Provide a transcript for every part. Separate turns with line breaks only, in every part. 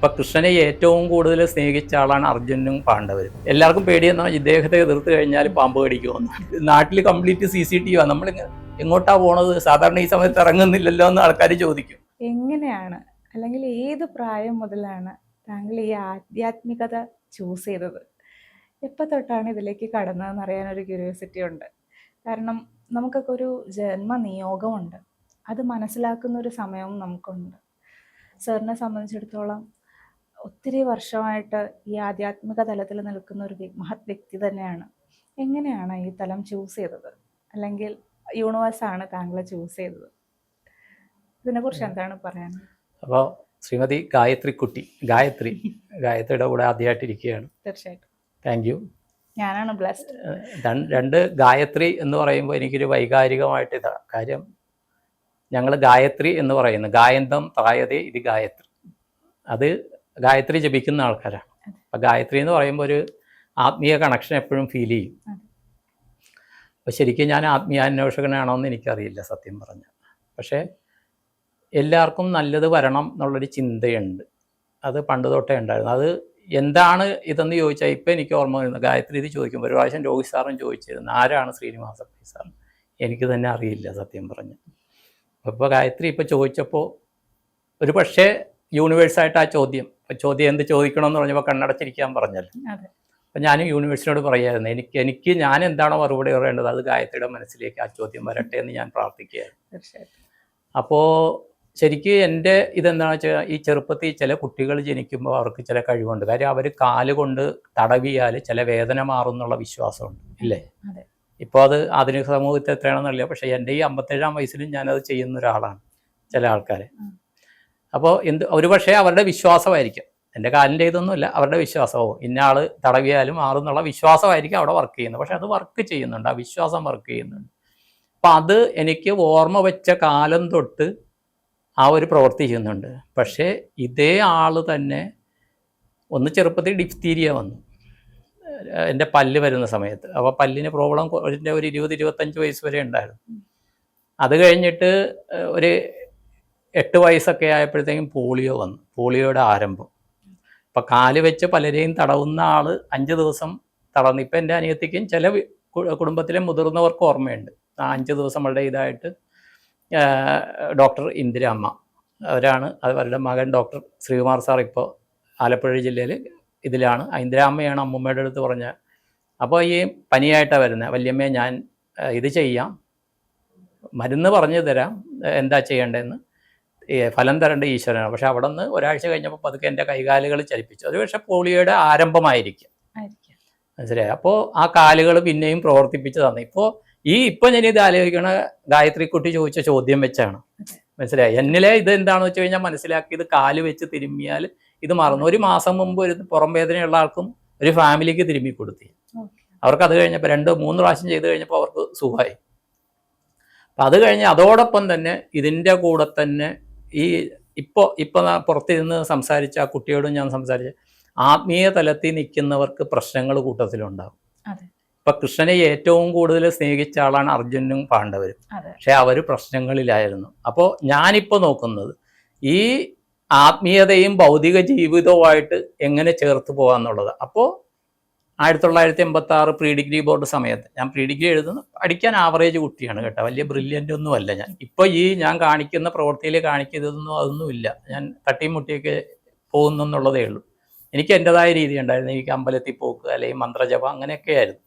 ഇപ്പൊ കൃഷ്ണനെ ഏറ്റവും കൂടുതൽ സ്നേഹിച്ച ആളാണ് അർജുനും പാണ്ഡവരും. എല്ലാവർക്കും പേടിയെന്നാ ഇദ്ദേഹത്തെ എതിർത്ത് കഴിഞ്ഞാൽ പാമ്പ് കടിക്കുമെന്ന്. നാട്ടിൽ complete C C T V നമ്മൾ എങ്ങോട്ടാ പോണത്? സാധാരണ ഈ സമയത്ത് ഇറങ്ങുന്നില്ലല്ലോ എന്ന് ആൾക്കാർ ചോദിക്കും.
എങ്ങനെയാണ്? അല്ലെങ്കിൽ ഏത് പ്രായം മുതലാണ് താങ്കൾ ഈ ആധ്യാത്മികത ചൂസ് ചെയ്തത്? എപ്പോൾ തൊട്ടാണ് ഇതിലേക്ക് കടന്നതെന്ന് അറിയാൻ ഒരു ക്യൂരിയോസിറ്റി ഉണ്ട്. കാരണം നമുക്കൊക്കെ ഒരു ജന്മ നിയോഗമുണ്ട് അത് മനസ്സിലാക്കുന്ന ഒരു സമയവും നമുക്കുണ്ട്. സാറിനെ സംബന്ധിച്ചിടത്തോളം ഒത്തിരി വർഷമായിട്ട് ഈ ആധ്യാത്മിക തലത്തിൽ നിൽക്കുന്ന ഒരു മഹത് വ്യക്തി തന്നെയാണ്. എങ്ങനെയാണ് ഈ തലം ചൂസ് ചെയ്തത്? അല്ലെങ്കിൽ യൂണിവേഴ്സാണ് താങ്കളെ ചൂസ് ചെയ്തത്? ഇതിനെക്കുറിച്ച് എന്താണ് പറയാൻ?
അപ്പോൾ ശ്രീമതി ഗായത്രി കുട്ടി ഗായത്രി ഗായത്രിയുടെ കൂടെ ആദ്യമായിട്ടിരിക്കുകയാണ്.
തീർച്ചയായിട്ടും.
താങ്ക് യു
ഞാനാണ് ബ്ലസ്ഡ്
രണ്ട് ഗായത്രി എന്ന് പറയുമ്പോൾ എനിക്കൊരു വൈകാരികമായിട്ട് ഇതാണ് കാര്യം ഞങ്ങൾ ഗായത്രി എന്ന് പറയുന്നു. ഗായന്തം തായതേ ഇത് ഗായത്രി. അത് ഗായത്രി ജപിക്കുന്ന ആൾക്കാരാണ്. അപ്പം ഗായത്രി എന്ന് പറയുമ്പോൾ ഒരു ആത്മീയ കണക്ഷൻ എപ്പോഴും ഫീൽ ചെയ്യും. അപ്പം ശരിക്കും ഞാൻ ആത്മീയാന്വേഷകനാണോ എന്ന് എനിക്കറിയില്ല സത്യം പറഞ്ഞു. പക്ഷേ എല്ലാവർക്കും നല്ലത് വരണം എന്നുള്ളൊരു ചിന്തയുണ്ട്. അത് പണ്ട് തൊട്ടേ ഉണ്ടായിരുന്നു. അത് എന്താണ് ഇതെന്ന് ചോദിച്ചാൽ ഇപ്പം എനിക്ക് ഓർമ്മ വരുന്നത്. ഗായത്രി ഇത് ചോദിക്കുമ്പോൾ ഒരു പ്രാവശ്യം രോഹിത് സാറും ചോദിച്ചിരുന്നു ആരാണ് ശ്രീനിവാസ പൈ സാർ എനിക്ക് തന്നെ അറിയില്ല സത്യം പറഞ്ഞ്. അപ്പോൾ ഗായത്രി ഇപ്പോൾ ചോദിച്ചപ്പോൾ ഒരു പക്ഷേ യൂണിവേഴ്സായിട്ട് ആ ചോദ്യം ഇപ്പോൾ ചോദ്യം എന്ത് ചോദിക്കണമെന്ന് പറഞ്ഞപ്പോൾ കണ്ണടച്ചിരിക്കാൻ പറഞ്ഞല്ലോ.
അതെ.
അപ്പം ഞാൻ യൂണിവേഴ്സിറ്റിയോട് പറയായിരുന്നു എനിക്ക് എനിക്ക് ഞാൻ എന്താണോ മറുപടി പറയേണ്ടത് അത് ഗായത്രിയുടെ മനസ്സിലേക്ക് ആ ചോദ്യം വരട്ടെ എന്ന് ഞാൻ പ്രാർത്ഥിക്കുകയായിരുന്നു.
അപ്പോ
അപ്പോൾ ശരിക്ക് എന്റെ ഇതെന്താണെന്ന് വെച്ചാൽ ഈ ചെറുപ്പത്തിൽ ചില കുട്ടികൾ ജനിക്കുമ്പോൾ അവർക്ക് ചില കഴിവുണ്ട്. കാര്യം അവർ കാലുകൊണ്ട് തടവിയാൽ ചില വേദന മാറും എന്നുള്ള വിശ്വാസമുണ്ട് ഇല്ലേ. ഇപ്പോൾ അത് ആധുനിക സമൂഹത്തിൽ എത്രയാണെന്നറിയില്ല പക്ഷേ എന്റെ ഈ അമ്പത്തേഴാം വയസ്സിലും ഞാനത് ചെയ്യുന്ന ഒരാളാണ് ചില ആൾക്കാർ. അപ്പോൾ എന്ത് ഒരുപക്ഷെ അവരുടെ വിശ്വാസമായിരിക്കും. എന്റെ കാലിന്റെ ഇതൊന്നുമില്ല അവരുടെ വിശ്വാസമോ ഇന്ന ആൾ തടവിയാലും മാറും എന്നുള്ള വിശ്വാസമായിരിക്കും അവിടെ വർക്ക് ചെയ്യുന്നത്. പക്ഷെ അത് വർക്ക് ചെയ്യുന്നുണ്ട് ആ വിശ്വാസം വർക്ക് ചെയ്യുന്നുണ്ട്. അപ്പം അത് എനിക്ക് ഓർമ്മ വെച്ച കാലം തൊട്ട് ആ ഒരു പ്രവൃത്തി ചെയ്യുന്നുണ്ട്. പക്ഷേ ഇതേ ആൾ തന്നെ ഒന്ന് ചെറുപ്പത്തിൽ ഡിഫ്തീരിയ വന്നു. എന്റെ പല്ല് വരുന്ന സമയത്ത്. അപ്പോൾ പല്ലിന് പ്രോബ്ലം ഒരു ഇരുപത് ഇരുപത്തഞ്ച് വയസ്സ് വരെ ഉണ്ടായിരുന്നു. അത് കഴിഞ്ഞിട്ട് ഒരു എട്ട് വയസ്സൊക്കെ ആയപ്പോഴത്തേക്കും പോളിയോ വന്നു. പോളിയോയുടെ ആരംഭം. ഇപ്പം കാൽ വെച്ച് പലരെയും തടവുന്ന ആൾ അഞ്ച് ദിവസം തടന്നു. ഇപ്പം എന്റെ അനിയത്തിക്കും ചില കുടുംബത്തിലെ മുതിർന്നവർക്ക് ഓർമ്മയുണ്ട്. ആ അഞ്ച് ദിവസം വളരെ ഇതായിട്ട് ഡോക്ടർ ഇന്ദിരാമ്മ. അവരാണ് അവരുടെ മകൻ ഡോക്ടർ ശ്രീകുമാർ സാർ ഇപ്പോൾ ആലപ്പുഴ ജില്ലയിൽ ഇതിലാണ്. ഇന്ദിരാമ്മയാണ് അമ്മൂമ്മയുടെ അടുത്ത് പറഞ്ഞ അപ്പോൾ ഈ പനിയായിട്ടാണ് വരുന്നത് വല്യമ്മയെ ഞാൻ ഇത് ചെയ്യാം. മരുന്ന് പറഞ്ഞു തരാം. എന്താ ചെയ്യേണ്ടതെന്ന് ഫലം തരേണ്ട ഈശ്വരനാണ്. പക്ഷെ അവിടെ നിന്ന് ഒരാഴ്ച കഴിഞ്ഞപ്പോൾ പതുക്കെ എന്റെ കൈകാലുകൾ ചലിപ്പിച്ചു. അത് പക്ഷേ പോളിയോയുടെ ആരംഭമായിരിക്കും. മനസ്സിലായി? അപ്പോൾ ആ കാലുകൾ പിന്നെയും പ്രവർത്തിപ്പിച്ചു തന്നെ. ഇപ്പോൾ ഈ ഇപ്പം ഞാൻ ഇത് ആലോചിക്കണ ഗായത്രി കുട്ടി ചോദിച്ച ചോദ്യം വെച്ചാണ്. മനസ്സിലായി? എന്നിലെ ഇത് എന്താണെന്ന് വെച്ച് കഴിഞ്ഞാൽ മനസ്സിലാക്കി ഇത് കാൽ വെച്ച് തിരുമ്മിയാൽ ഇത് മറന്നു. ഒരു മാസം മുമ്പ് ഒരു പുറം വേദനയുള്ള ആൾക്കും ഒരു ഫാമിലിക്ക് തിരുമ്മി കൊടുത്തി. അവർക്ക് അത് കഴിഞ്ഞപ്പോൾ രണ്ട് മൂന്ന് പ്രാവശ്യം ചെയ്ത് കഴിഞ്ഞപ്പോൾ അവർക്ക് സുഖമായി. അപ്പം അത് കഴിഞ്ഞ് അതോടൊപ്പം തന്നെ ഇതിന്റെ കൂടെ തന്നെ ഈ ഇപ്പോൾ ഇപ്പോൾ പുറത്തിരുന്ന് സംസാരിച്ച ആ കുട്ടിയോടും ഞാൻ സംസാരിച്ച ആത്മീയ തലത്തിൽ നിൽക്കുന്നവർക്ക് പ്രശ്നങ്ങൾ കൂട്ടത്തിലുണ്ടാകും ഇപ്പൊ കൃഷ്ണനെ ഏറ്റവും കൂടുതൽ സ്നേഹിച്ച ആളാണ് അർജുനും പാണ്ഡവരും. പക്ഷെ അവർ പ്രശ്നങ്ങളിലായിരുന്നു. അപ്പോൾ ഞാനിപ്പോൾ നോക്കുന്നത് ഈ ആത്മീയതയും ഭൗതിക ജീവിതവുമായിട്ട് എങ്ങനെ ചേർത്ത് പോകാന്നുള്ളത് അപ്പോൾ ആയിരത്തി തൊള്ളായിരത്തി എൺപത്തി ആറ് പ്രീ ഡിഗ്രി ബോർഡ് സമയത്ത്. ഞാൻ പ്രീ ഡിഗ്രി എഴുതുന്നു പഠിക്കാൻ ആവറേജ് കുട്ടിയാണ് കേട്ടോ. വലിയ ബ്രില്യന്റ് ഒന്നും അല്ല ഞാൻ. ഇപ്പോൾ ഈ ഞാൻ കാണിക്കുന്ന പ്രവൃത്തിയിൽ കാണിക്കുന്നതൊന്നും അതൊന്നുമില്ല. ഞാൻ തട്ടിയും മുട്ടിയൊക്കെ പോകുന്നു എന്നുള്ളതേ ഉള്ളൂ. എനിക്ക് എന്റെതായ രീതി ഉണ്ടായിരുന്നു. എനിക്ക് അമ്പലത്തിൽ പോക്ക് അല്ലെങ്കിൽ മന്ത്രജപം അങ്ങനെയൊക്കെ ആയിരുന്നു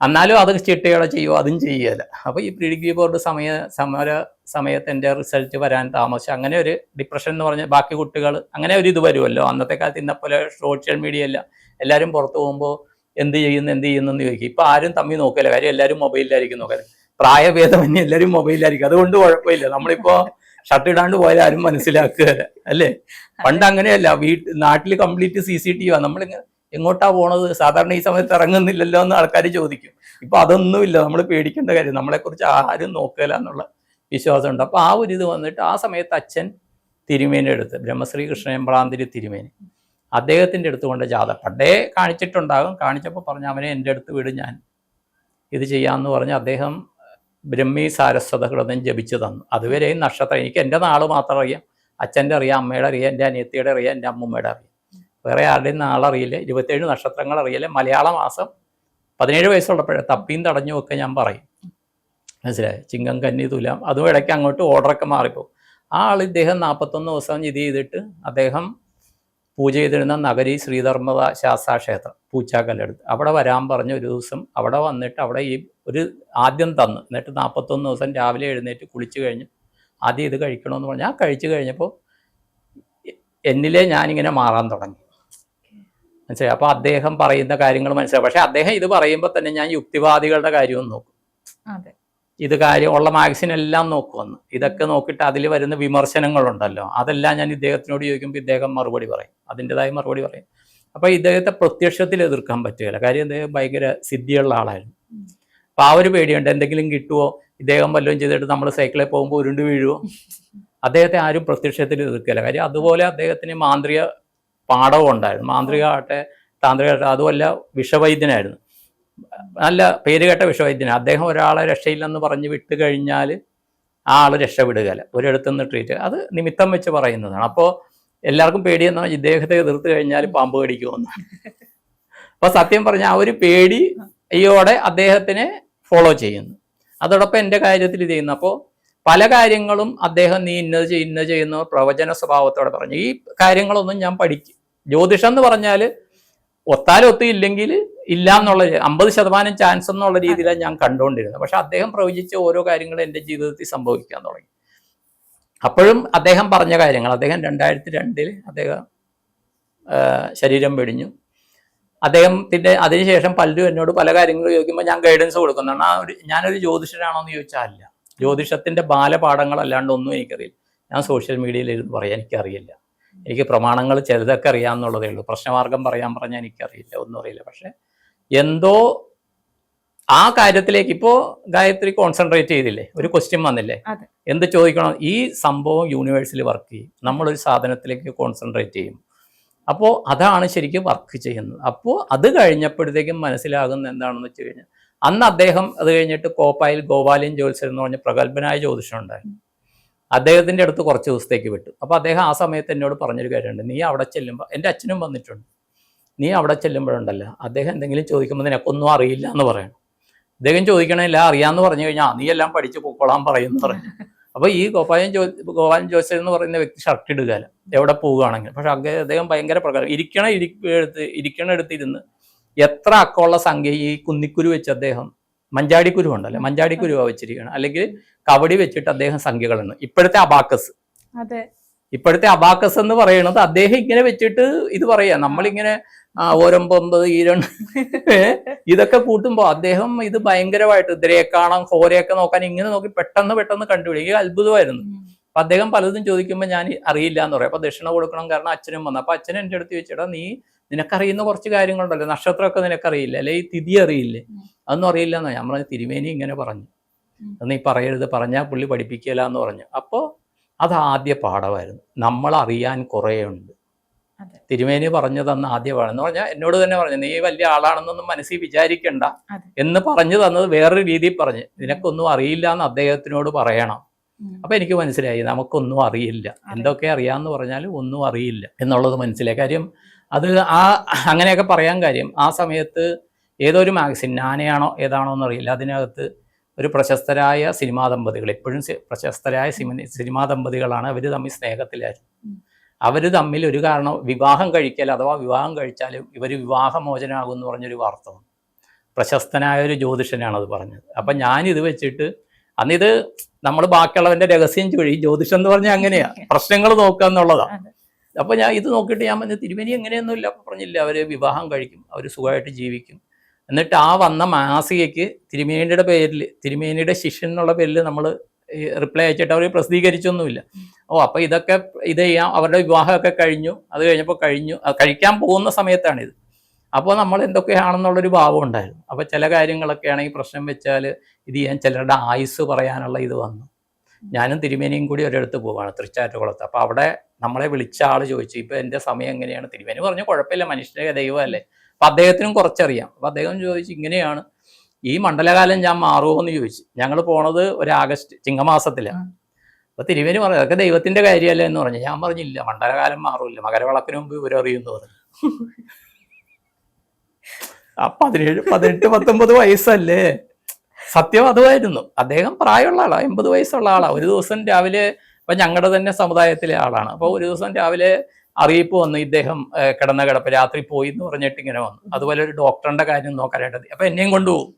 എന്നാലും അത് ചിട്ടയോടെ ചെയ്യുമോ അതും ചെയ്യുകയില്ല അപ്പോൾ ഈ പ്രീ ഡിഗ്രി ബോർഡ് സമയ സമര സമയത്ത് എന്റെ റിസൾട്ട് വരാൻ താമസിച്ചു അങ്ങനെ ഒരു ഡിപ്രഷൻ എന്ന് പറഞ്ഞ ബാക്കി കുട്ടികൾ അങ്ങനെ ഒരു ഇത് വരുമല്ലോ അന്നത്തെ കാലത്ത് ഇന്നപോലെ സോഷ്യൽ മീഡിയ അല്ല എല്ലാവരും പുറത്തു പോകുമ്പോൾ എന്ത് ചെയ്യുന്നു എന്ത് ചെയ്യുന്നു എന്ന് ചോദിക്കും. ഇപ്പം ആരും തമ്മിൽ നോക്കില്ല കാര്യം എല്ലാവരും മൊബൈലിലായിരിക്കും നോക്കാൻ പ്രായഭേദമന്യേ എല്ലാവരും മൊബൈലിലായിരിക്കും അതുകൊണ്ട് കുഴപ്പമില്ല. നമ്മളിപ്പോ ഷർട്ട് ഇടാണ്ട് പോയാൽ ആരും മനസ്സിലാക്കുക അല്ലേ? പണ്ട് അങ്ങനെയല്ല. വീട്ടിൽ നാട്ടിൽ complete C C T V നമ്മൾ എങ്ങോട്ടാ പോണത്? സാധാരണ ഈ സമയത്ത് ഇറങ്ങുന്നില്ലല്ലോ എന്ന് ആൾക്കാർ ചോദിക്കും. ഇപ്പൊ അതൊന്നുമില്ല. നമ്മൾ പേടിക്കേണ്ട കാര്യം. നമ്മളെക്കുറിച്ച് ആരും നോക്കില്ല എന്നുള്ള വിശ്വാസമുണ്ട്. അപ്പൊ ആ ഒരു ഇത് വന്നിട്ട് ആ സമയത്ത് അച്ഛൻ തിരുമേനെ എടുത്ത് ബ്രഹ്മശ്രീ കൃഷ്ണയമ്പ്രാന്തിരി തിരുമേനി അദ്ദേഹത്തിന്റെ അടുത്ത് കൊണ്ട് ജാഥ. പണ്ടേ കാണിച്ചിട്ടുണ്ടാകും. കാണിച്ചപ്പോൾ പറഞ്ഞു അവനെ എന്റെ അടുത്ത് വിട് ഞാൻ ഇത് ചെയ്യാമെന്ന് പറഞ്ഞ് അദ്ദേഹം ബ്രഹ്മി സാരസ്വത ഹൃദയം ജപിച്ചു തന്നു. അതുവരെയും നക്ഷത്രം എനിക്ക് എന്റെ നാൾ മാത്രം അറിയാം. അച്ഛന്റെ അറിയാം അമ്മയുടെ അറിയാം എന്റെ അനിയത്തിയുടെ അറിയാം എന്റെ അമ്മൂമ്മയുടെ അറിയാം. വേറെ ആരുടെയും നാളറിയില്ല. ഇരുപത്തേഴ് നക്ഷത്രങ്ങൾ അറിയില്ല മലയാള മാസം പതിനേഴ് വയസ്സുള്ളപ്പോഴേ തപ്പിയും തടഞ്ഞു ഒക്കെ ഞാൻ പറയും. മനസ്സിലായി? ചിങ്കം കന്നി തുലാം. അതും ഇടയ്ക്ക് അങ്ങോട്ട് ഓർഡറൊക്കെ മാറിപ്പോകും ആ ആൾ ഇദ്ദേഹം നാൽപ്പത്തൊന്ന് ദിവസം ഇത് ചെയ്തിട്ട് അദ്ദേഹം പൂജ ചെയ്തിരുന്ന നഗരി ശ്രീധർമ്മത ശാസ്താ ക്ഷേത്രം പൂച്ചാക്കല്ലെടുത്ത് അവിടെ വരാൻ പറഞ്ഞ ഒരു ദിവസം അവിടെ വന്നിട്ട് അവിടെ ഈ ഒരു ആദ്യം തന്നു. എന്നിട്ട് നാൽപ്പത്തൊന്ന് ദിവസം രാവിലെ എഴുന്നേറ്റ് കുളിച്ചു കഴിഞ്ഞു ആദ്യം ഇത് കഴിക്കണമെന്ന് പറഞ്ഞാൽ കഴിച്ചു കഴിഞ്ഞപ്പോൾ എന്നിലെ ഞാനിങ്ങനെ മാറാൻ തുടങ്ങി. മനസ്സിലായി? അപ്പോൾ അദ്ദേഹം പറയുന്ന കാര്യങ്ങൾ മനസ്സിലായി. പക്ഷെ അദ്ദേഹം ഇത് പറയുമ്പോൾ തന്നെ ഞാൻ യുക്തിവാദികളുടെ കാര്യവും നോക്കും. ഇത് കാര്യം ഉള്ള മാഗസിൻ എല്ലാം നോക്കുമെന്ന് ഇതൊക്കെ നോക്കിയിട്ട് അതിൽ വരുന്ന വിമർശനങ്ങളുണ്ടല്ലോ. അതെല്ലാം ഞാൻ ഇദ്ദേഹത്തിനോട് ചോദിക്കുമ്പോൾ ഇദ്ദേഹം മറുപടി പറയും. അതിന്റെതായ മറുപടി പറയും. അപ്പോൾ ഇദ്ദേഹത്തെ പ്രത്യക്ഷത്തിൽ എതിർക്കാൻ പറ്റുകയില്ല. കാര്യം ഇദ്ദേഹം ഭയങ്കര സിദ്ധിയുള്ള ആളായിരുന്നു. അപ്പോൾ ആ ഒരു പേടിയുണ്ട്. എന്തെങ്കിലും കിട്ടുമോ ഇദ്ദേഹം വല്ലതും ചെയ്തിട്ട് നമ്മൾ സൈക്കിളിൽ പോകുമ്പോൾ ഉരുണ്ട് വീഴുമോ അദ്ദേഹത്തെ ആരും പ്രത്യക്ഷത്തിൽ എതിർക്കില്ല കാര്യം അതുപോലെ അദ്ദേഹത്തിന് മാന്ത്രിക പാഠവും ഉണ്ടായിരുന്നു. മാന്ത്രിക ആട്ടെ താന്ത്രിക അതുമല്ല വിഷവൈദ്യനായിരുന്നു. നല്ല പേരുകേട്ട വിഷവൈദ്യന അദ്ദേഹം ഒരാളെ രക്ഷയില്ലെന്ന് പറഞ്ഞ് വിട്ട് കഴിഞ്ഞാൽ ആ ആൾ രക്ഷപ്പെടുകയില്ല. ഒരിടത്തു നിന്ന് ട്രീറ്റ് അത് നിമിത്തം വെച്ച് പറയുന്നതാണ്. അപ്പോൾ എല്ലാവർക്കും പേടിയെന്ന് ഇദ്ദേഹത്തെ എതിർത്ത് കഴിഞ്ഞാൽ പാമ്പ് കടിക്കുമെന്ന്. അപ്പോൾ സത്യം പറഞ്ഞാൽ ആ ഒരു പേടി ഈയോടെ അദ്ദേഹത്തിനെ ഫോളോ ചെയ്യുന്നു. അതോടൊപ്പം എന്റെ കാര്യത്തിൽ ചെയ്യുന്നു. അപ്പോൾ പല കാര്യങ്ങളും അദ്ദേഹം നീ ഇന്നത് ചെയ്- ഇന്നത് ചെയ്യുന്ന പ്രവചന സ്വഭാവത്തോടെ പറഞ്ഞു. ഈ കാര്യങ്ങളൊന്നും ഞാൻ പഠിക്കും ജ്യോതിഷം എന്ന് പറഞ്ഞാൽ ഒത്താലൊത്ത് ഇല്ലെങ്കിൽ ഇല്ല എന്നുള്ള അമ്പത് ശതമാനം ചാൻസ് എന്നുള്ള രീതിയിലാണ് ഞാൻ കണ്ടുകൊണ്ടിരുന്നത്. പക്ഷെ അദ്ദേഹം പ്രവചിച്ച ഓരോ കാര്യങ്ങളും എന്റെ ജീവിതത്തിൽ സംഭവിക്കാൻ തുടങ്ങി. അപ്പോഴും അദ്ദേഹം പറഞ്ഞ കാര്യങ്ങൾ അദ്ദേഹം രണ്ടായിരത്തി രണ്ടിൽ അദ്ദേഹം ശരീരം വെടിഞ്ഞു. അദ്ദേഹത്തിന്റെ അതിനുശേഷം പലരും എന്നോട് പല കാര്യങ്ങളും ചോദിക്കുമ്പോൾ ഞാൻ ഗൈഡൻസ് കൊടുക്കുന്നതാണ് ആ ഒരു ഞാനൊരു ജ്യോതിഷനാണോ എന്ന് ചോദിച്ചാൽ അല്ല. ജ്യോതിഷത്തിന്റെ ബാലപാഠങ്ങളല്ലാണ്ട് ഒന്നും എനിക്കറിയില്ല. ഞാൻ സോഷ്യൽ മീഡിയയിൽ ഇരുന്ന് പറയാൻ എനിക്കറിയില്ല. എനിക്ക് പ്രമാണങ്ങൾ ചിലതൊക്കെ അറിയാമെന്നുള്ളതേ ഉള്ളൂ. പ്രശ്നമാർഗം പറയാൻ പറഞ്ഞാൽ എനിക്കറിയില്ല ഒന്നും അറിയില്ല. പക്ഷെ എന്തോ ആ കാര്യത്തിലേക്ക് ഇപ്പോ ഗായത്രി കോൺസെൻട്രേറ്റ് ചെയ്തില്ലേ? ഒരു ക്വസ്റ്റ്യൻ വന്നില്ലേ? എന്ത് ചോദിക്കണം? ഈ സംഭവം യൂണിവേഴ്സിൽ വർക്ക് ചെയ്യും. നമ്മളൊരു സാധനത്തിലേക്ക് കോൺസെൻട്രേറ്റ് ചെയ്യും. അപ്പോൾ അതാണ് ശരിക്കും വർക്ക് ചെയ്യുന്നത്. അപ്പോൾ അത് കഴിഞ്ഞപ്പോഴത്തേക്കും മനസ്സിലാകുന്ന എന്താണെന്ന് വെച്ച് കഴിഞ്ഞാൽ അന്ന് അദ്ദേഹം അത് കഴിഞ്ഞിട്ട് കോപ്പായിൽ ഗോപാലൻ ജ്യോത്സ്യൻ എന്ന് പറഞ്ഞ പ്രഗത്ഭനായ ജ്യോതിഷനുണ്ടായി അദ്ദേഹത്തിന്റെ അടുത്ത് കുറച്ച് ദിവസത്തേക്ക് വിട്ടു. അപ്പോൾ അദ്ദേഹം ആ സമയത്ത് എന്നോട് പറഞ്ഞൊരു കാര്യമുണ്ട്. നീ അവിടെ ചെല്ലുമ്പോൾ എന്റെ അച്ഛനും വന്നിട്ടുണ്ട്. നീ അവിടെ ചെല്ലുമ്പോഴുണ്ടല്ലോ അദ്ദേഹം എന്തെങ്കിലും ചോദിക്കുമ്പോൾ നിനക്കൊന്നും അറിയില്ല എന്ന് പറയണം. അദ്ദേഹം ചോദിക്കണമില്ല അറിയാമെന്ന് പറഞ്ഞു കഴിഞ്ഞാൽ നീ എല്ലാം പഠിച്ച് പൊക്കോളാൻ പറയുമെന്ന് പറഞ്ഞു. അപ്പോൾ ഈ ഗോപാലൻ ജോ ഗോപാലൻ ജോസഫ് എന്ന് പറയുന്ന വ്യക്തി ഷർട്ട് ഇടുകയല്ല എവിടെ പോവുകയാണെങ്കിൽ പക്ഷെ അദ്ദേഹം ഭയങ്കര പ്രകാരം ഇരിക്കണ ഇരിപ്പ് ഇരിക്കണ എടുത്തിരുന്ന് എത്ര അക്കമുള്ള സംഖ്യ ഈ കുന്നിക്കുരു വെച്ച് അദ്ദേഹം മഞ്ചാടിക്കുരു ഉണ്ടല്ലേ? മഞ്ചാടിക്കുരുവ വെച്ചിരിക്കണം അല്ലെങ്കിൽ കവടി വെച്ചിട്ട് അദ്ദേഹം സംഖ്യകളെന്ന് ഇപ്പോഴത്തെ അബാക്കസ്.
അതെ.
ഇപ്പോഴത്തെ അബാക്കസ് എന്ന് പറയുന്നത് അദ്ദേഹം ഇങ്ങനെ വെച്ചിട്ട് ഇത് പറയാ. നമ്മളിങ്ങനെ ആ, ഓരൊമ്പത് ഒമ്പത് ഈ രണ്ട് ഇതൊക്കെ കൂട്ടുമ്പോൾ അദ്ദേഹം ഇത് ഭയങ്കരമായിട്ട് ദ്രേക്കാണം ഹോരയൊക്കെ നോക്കാൻ ഇങ്ങനെ നോക്കി പെട്ടെന്ന് പെട്ടെന്ന് കണ്ടുപിടിക്കും. ഈ അത്ഭുതമായിരുന്നു. അപ്പൊ അദ്ദേഹം പലതും ചോദിക്കുമ്പോൾ ഞാൻ അറിയില്ല എന്ന് പറയും. അപ്പൊ ദക്ഷിണ കൊടുക്കണം കാരണം അച്ഛനും വന്നു. അപ്പൊ അച്ഛൻ എന്റെ അടുത്ത് ചോദിച്ചേടാ നീ നിനക്കറിയുന്ന കുറച്ച് കാര്യങ്ങളുണ്ടല്ലോ. നക്ഷത്രമൊക്കെ നിനക്കറിയില്ല? അല്ലെ? ഈ തിഥി അറിയില്ലേ. അതൊന്നും അറിയില്ല എന്നാ പറഞ്ഞു തിരുമേനി ഇങ്ങനെ പറഞ്ഞു. നീ പറയരുത് പറഞ്ഞാൽ പുള്ളി പഠിപ്പിക്കില്ല എന്ന് പറഞ്ഞു. അപ്പോൾ അത് ആദ്യ പാഠമായിരുന്നു. നമ്മൾ അറിയാൻ കുറേ ഉണ്ട്. തിരുമേനി പറഞ്ഞു തന്ന ആദ്യ പാഠം എന്ന് പറഞ്ഞാൽ എന്നോട് തന്നെ പറഞ്ഞു നീ വലിയ ആളാണെന്നൊന്നും മനസ്സിൽ വിചാരിക്കണ്ട. എന്ന് പറഞ്ഞു തന്നത് വേറൊരു രീതിയിൽ പറഞ്ഞു. നിനക്കൊന്നും അറിയില്ല എന്ന് അദ്ദേഹത്തിനോട് പറയണം. അപ്പൊ എനിക്ക് മനസ്സിലായി നമുക്കൊന്നും അറിയില്ല. എന്തൊക്കെ അറിയാന്ന് പറഞ്ഞാലും ഒന്നും അറിയില്ല. എന്നുള്ളത് മനസ്സിലായി. കാര്യം അത് ആ അങ്ങനെയൊക്കെ പറയാൻ കാര്യം. ആ സമയത്ത് ഏതോ ഒരു മാഗസിൻ നാനയാണോ ഏതാണോ എന്നറിയില്ല. അതിനകത്ത് ഒരു പ്രശസ്തരായ സിനിമാ ദമ്പതികൾ എപ്പോഴും പ്രശസ്തരായ സിനിമാ ദമ്പതികളാണ് അവർ തമ്മിൽ സ്നേഹത്തിലായിരുന്നു അവർ തമ്മിൽ ഒരു കാരണം വിവാഹം കഴിക്കൽ അഥവാ വിവാഹം കഴിച്ചാലും ഇവർ വിവാഹമോചനമാകും എന്ന് പറഞ്ഞൊരു വാർത്ത വന്നു. പ്രശസ്തനായ ഒരു ജ്യോതിഷനാണ് അത് പറഞ്ഞത്. അപ്പം ഞാനിത് വെച്ചിട്ട് അന്നിത് നമ്മൾ ബാക്കിയുള്ളവന്റെ രഹസ്യം ചൊഴി ജ്യോതിഷം എന്ന് പറഞ്ഞാൽ അങ്ങനെയാണ് പ്രശ്നങ്ങൾ നോക്കുക എന്നുള്ളതാ
അതെ.
അപ്പൊ ഞാൻ ഇത് നോക്കിയിട്ട് ഞാൻ പറഞ്ഞു തിരുമേനി എങ്ങനെയൊന്നുമില്ല. അപ്പൊ പറഞ്ഞില്ല അവർ വിവാഹം കഴിക്കും അവർ സുഖമായിട്ട് ജീവിക്കും. എന്നിട്ട് ആ വന്ന മാസികയ്ക്ക് തിരുമേനിയുടെ പേരിൽ തിരുമേനിയുടെ ശിഷ്യൻ എന്നുള്ള പേരിൽ നമ്മൾ റിപ്ലൈ അയച്ചിട്ട് അവർ പ്രസിദ്ധീകരിച്ചൊന്നുമില്ല. ഓ അപ്പോൾ ഇതൊക്കെ ഇത് ചെയ്യാം അവരുടെ വിവാഹമൊക്കെ കഴിഞ്ഞു അത് കഴിഞ്ഞപ്പോൾ കഴിഞ്ഞു കഴിക്കാൻ പോകുന്ന സമയത്താണിത്. അപ്പോൾ നമ്മൾ എന്തൊക്കെയാണെന്നുള്ളൊരു ഭാവം ഉണ്ടായിരുന്നു. അപ്പോൾ ചില കാര്യങ്ങളൊക്കെ ആണെങ്കിൽ പ്രശ്നം വെച്ചാൽ ഇത് ചെയ്യാൻ ചിലരുടെ ആയുസ് പറയാനുള്ള ഇത് വന്നു. ഞാനും തിരുമേനിയും കൂടി ഒരിടത്ത് പോവാണ് തൃച്ചാറ്റുകുളത്ത്. അപ്പോൾ അവിടെ നമ്മളെ വിളിച്ച ആൾ ചോദിച്ചു ഇപ്പൊ എന്റെ സമയം എങ്ങനെയാണ്? തിരുമേനി പറഞ്ഞു കുഴപ്പമില്ല മനുഷ്യന്റെ ദൈവമല്ലേ? അപ്പൊ അദ്ദേഹത്തിനും കുറച്ചറിയാം. അപ്പൊ അദ്ദേഹം ചോദിച്ചു ഇങ്ങനെയാണ്? ഈ മണ്ഡലകാലം ഞാൻ മാറുമോ എന്ന് ചോദിച്ചു. ഞങ്ങൾ പോണത് ഒരു ആഗസ്റ്റ് ചിങ്ങമാസത്തിലാണ് അപ്പൊ തിരുവേനി പറഞ്ഞു അതൊക്കെ ദൈവത്തിന്റെ കാര്യമല്ലേ? എന്ന് പറഞ്ഞു. ഞാൻ പറഞ്ഞില്ല മണ്ഡലകാലം മാറൂല്ല. മകരവിളക്കിന് മുമ്പ് ഇവർ അറിയുമെന്ന് പറഞ്ഞു. ആ പതിനേഴ് പതിനെട്ട് പത്തൊമ്പത് വയസ്സല്ലേ? സത്യം അതുമായിരുന്നു. അദ്ദേഹം പ്രായമുള്ള ആളാ എൺപത് വയസ്സുള്ള ആളാ. ഒരു ദിവസം രാവിലെ ഇപ്പൊ ഞങ്ങളുടെ തന്നെ സമുദായത്തിലെ ആളാണ്. അപ്പോൾ ഒരു ദിവസം രാവിലെ അറിയിപ്പ് വന്നു ഇദ്ദേഹം കിടന്ന കിടപ്പ്. രാത്രി പോയി എന്ന് പറഞ്ഞിട്ട് ഇങ്ങനെ വന്നു. അതുപോലെ ഒരു ഡോക്ടറിന്റെ കാര്യം നോക്കാനായിട്ട്. അപ്പൊ എന്നെയും കൊണ്ടുപോകും.